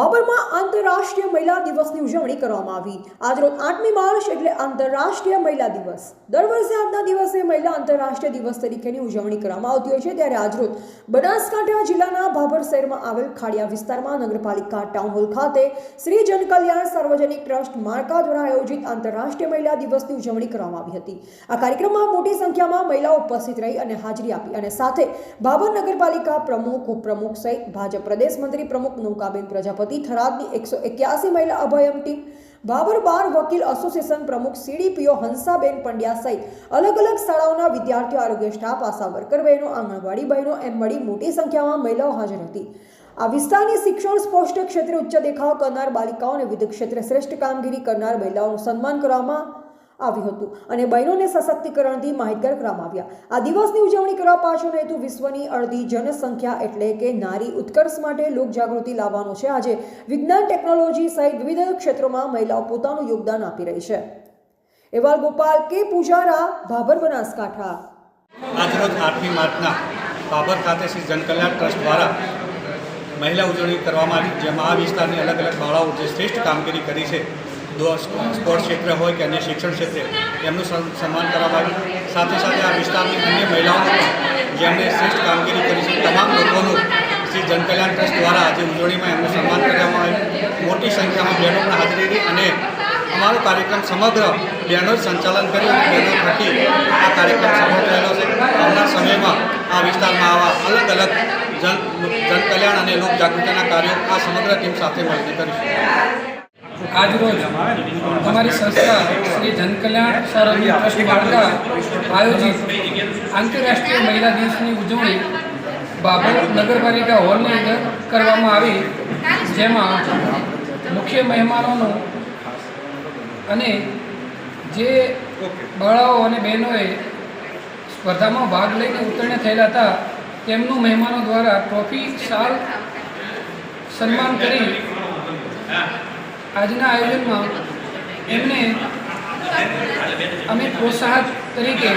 abóbora é આંતરરાષ્ટ્રીય મહિલા દિવસની ઉજવણી કરવામાં આવી. આજરોજ આઠમી માર્ચ એટલે આંતરરાષ્ટ્રીય મહિલા દિવસ. દર વર્ષે આજના દિવસે મહિલા આંતરરાષ્ટ્રીય દિવસ તરીકેની ઉજવણી કરવામાં આવતી હોય છે. ત્યારે આજરોજ બનાસકાંઠા જિલ્લાના ભાભર શહેરમાં આવેલ ખાડિયા વિસ્તારમાં નગરપાલિકા ટાઉન હોલ ખાતે શ્રી જનકલ્યાણ સાર્વજનિક ટ્રસ્ટ માળકા દ્વારા આયોજિત આંતરરાષ્ટ્રીય મહિલા દિવસની ઉજવણી કરવામાં આવી હતી. આ કાર્યક્રમમાં મોટી સંખ્યામાં મહિલાઓ ઉપસ્થિત રહી અને હાજરી આપી અને સાથે ભાભર નગરપાલિકા પ્રમુખ, ઉપપ્રમુખ સહિત ભાજપ પ્રદેશ મંત્રી પ્રમુખ નૌકાબેન પ્રજાપતિ, થરાદની એકસો એક્યાસી મહિલા અભયમ ટીમ, બાબર બાર વકીલ એસોસિએશન પ્રમુખ સીડીપીઓ હંસાબેન પંડ્યા સહિત અલગ અલગ શાળાઓના વિદ્યાર્થીઓ, આરોગ્ય સ્ટાફ, આશા વર્કર બહેનો, આંગણવાડી બહેનો એમ મળી મોટી સંખ્યામાં મહિલાઓ હાજર હતી. આ વિસ્તારની શિક્ષણ સ્પષ્ટ ક્ષેત્રે ઉચ્ચ દેખાવ કરનાર બાલિકાઓ અને વિવિધ ક્ષેત્રે શ્રેષ્ઠ કામગીરી કરનાર મહિલાઓનું સન્માન કરવામાં આવ્યું હતું અને બહેનોને સશક્તિકરણથી માહિતગાર કરવામાં આવ્યા. આ દિવસની ઉજવણી કરવા પાછળનો હેતુ વિશ્વની અડધી જનસંખ્યા એટલે કે નારી ઉત્કર્ષ માટે લોકજાગૃતિ લાવવાનો છે. આજે વિજ્ઞાન ટેકનોલોજી સહિત વિવિધ ક્ષેત્રોમાં મહિલાઓ પોતાનું યોગદાન આપી રહી છે. એવાલ ગોપાલ કે પૂજારા, ભાભર બનાસકાંઠા. આજરોજ આઠમી માર્ચના બાબર ખાતે શ્રી જનકલ્યાણ ટ્રસ્ટ દ્વારા મહિલા ઉજવણી કરવામાં આવી, જેમાં આ વિસ્તારની અલગ અલગ બાળાઓ જે શ્રેષ્ઠ કામગીરી કરી છે દો સ્પોર્ટ્સ ક્ષેત્ર હોય કે અન્ય શિક્ષણ ક્ષેત્રે, એમનું સન્માન કરવામાં આવ્યું સાથે સાથે આ વિસ્તારની અન્ય મહિલાઓને જેમણે શ્રેષ્ઠ કામગીરી કરી છે, તમામ લોકોનું શ્રી જનકલ્યાણ ટ્રસ્ટ દ્વારા આજે ઉજવણીમાં એમનું સન્માન કરવામાં આવ્યું. મોટી સંખ્યામાં બહેનો પણ હાજરી રહી અને અમારો કાર્યક્રમ સમગ્ર બહેનો જ સંચાલન કર્યું અને બહેનો થકી આ કાર્યક્રમ સફળ થયેલો છે. આવનાર સમયમાં આ વિસ્તારમાં આવા અલગ અલગ જન, જનકલ્યાણ અને લોકજાગૃતિના કાર્યો આ સમગ્ર ટીમ સાથે મળીને કરીશું. આજરોજ અમારી સંસ્થા શ્રી જનકલ્યાણ સાર્વજનિક ટ્રસ્ટ દ્વારા આયોજિત આંતરરાષ્ટ્રીય મહિલા દિવસની ઉજવણી બાબર નગરપાલિકા હોલની અંદર કરવામાં આવી, જેમાં મુખ્ય મહેમાનોનું અને જે બાળાઓ અને બહેનોએ સ્પર્ધામાં ભાગ લઈને ઉત્તીર્ણ થયેલા હતા, તેમનું મહેમાનો દ્વારા ટ્રોફી શાલ સન્માન કરી આજના આયોજનમાં એમને અમે પ્રોત્સાહન તરીકે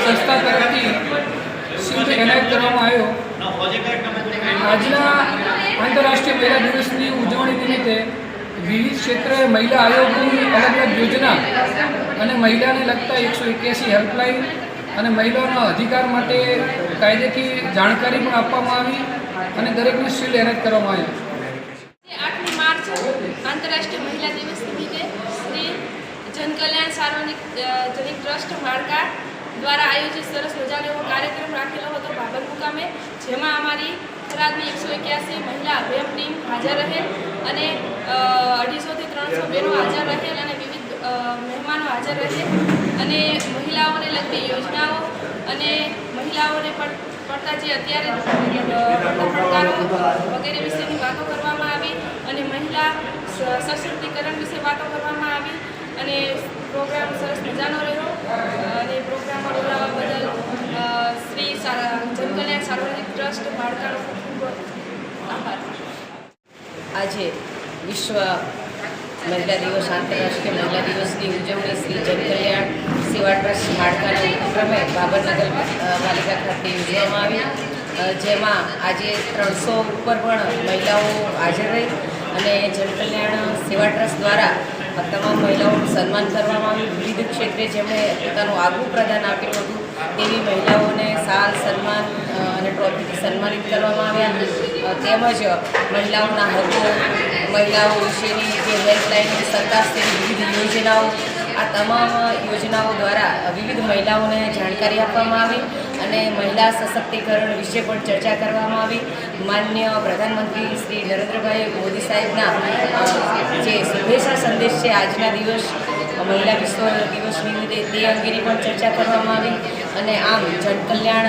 સંસ્થા તરફથી સિદ્ધ એનાયત કરવામાં આવ્યો. આજના આંતરરાષ્ટ્રીય મહિલા દિવસની ઉજવણી નિમિત્તે વિવિધ ક્ષેત્રે મહિલા આયોગની અલગ અલગ યોજના અને મહિલાને લગતા એકસો એક્યાસી હેલ્પલાઇન અને મહિલાઓના અધિકાર માટે કાયદેથી જાણકારી પણ આપવામાં આવી અને દરેકને શિલ્ડ એનાયત કરવામાં આવ્યો આંતરરાષ્ટ્રીય મહિલા દિવસ નિમિત્તે શ્રી જનકલ્યાણ સાર્વજનિક જનિક ટ્રસ્ટ માળકા દ્વારા આયોજિત સરસ મજાનો એવો કાર્યક્રમ રાખેલો હતો બાબર મુકામે, જેમાં અમારી થરાદની એકસો એક્યાસી મહિલા અભિયમ ટીમ હાજર રહેલ અને અઢીસોથી ત્રણસો બહેનો હાજર રહેલ અને વિવિધ મહેમાનો હાજર રહેલ અને મહિલાઓને લગતી યોજનાઓ અને મહિલાઓને પણ, પડતા જે અત્યારે પડકારો વગેરે વિશેની વાતો સ- સશક્તિકરણ વિશે વાતો કરવામાં આવી અને પ્રોગ્રામ સરસ મજાનો રહ્યો. અને પ્રોગ્રામમાં બોલાવવા બદલ શ્રી જનકલ્યાણ સાર્વજનિક ટ્રસ્ટ બાળકાનો ખૂબ આભાર. આજે વિશ્વ મહિલા દિવસ, આંતરરાષ્ટ્રીય મહિલા દિવસની ઉજવણી શ્રી જનકલ્યાણ સેવા ટ્રસ્ટ માળકાના ઉપક્રમે બાબરનગર પાલિકા ખાતે યોજવામાં આવી. જેમાં આજે ત્રણસો ઉપર પણ મહિલાઓ હાજર રહી. અને જનકલ્યાણ સેવા ટ્રસ્ટ દ્વારા તમામ મહિલાઓનું સન્માન કરવામાં આવ્યું. વિવિધ ક્ષેત્રે જેમણે પોતાનું આગવું પ્રદાન આપેલું હતું, તેવી મહિલાઓને સાલ સન્માન અને ટ્રોફીથી સન્માનિત કરવામાં આવ્યા. તેમજ મહિલાઓના હકો, મહિલાઓ વિશેની જે હેલ્પલાઇન સરકારશ્રીની વિવિધ યોજનાઓ, આ તમામ યોજનાઓ દ્વારા વિવિધ મહિલાઓને જાણકારી આપવામાં આવી. અને મહિલા સશક્તિકરણ વિશે પણ ચર્ચા કરવામાં આવી. માન્ય પ્રધાનમંત્રી શ્રી નરેન્દ્રભાઈ મોદી સાહેબના જે શુભેચ્છા સંદેશ છે આજના દિવસ, મહિલા વિશ્વ દિવસ નિમિત્તે તે અંગેની પણ ચર્ચા કરવામાં આવી. અને આમ જનકલ્યાણ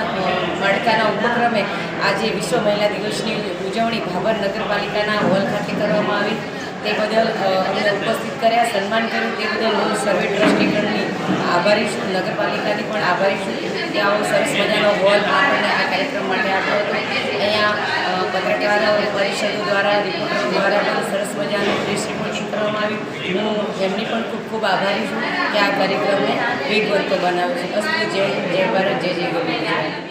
માળખાના ઉપક્રમે આજે વિશ્વ મહિલા દિવસની ઉજવણી ભાભર નગરપાલિકાના હોલ ખાતે કરવામાં આવી. તે બદલ અમને ઉપસ્થિત કર્યા, સન્માન કર્યું. તે બદલ હું સર્વે ટ્રસ્ટીગણની આભારી છું. નગરપાલિકાની પણ આભારી છું. કે આવો સરસ મજાનો હોલ આપણને આ કાર્યક્રમ માટે આપ્યો હતો. અહીંયા પત્રકાર, પરિષદો દ્વારા, રિપોર્ટરો દ્વારા પણ સરસ મજાનું પ્રેસ રિપોર્ટિંગ કરવામાં આવ્યું. હું એમની પણ ખૂબ ખૂબ આભારી છું કે આ કાર્યક્રમને વેગવંતો બનાવ્યો છે. બસ જય જય ભારત, જય જય ગોવિંદ.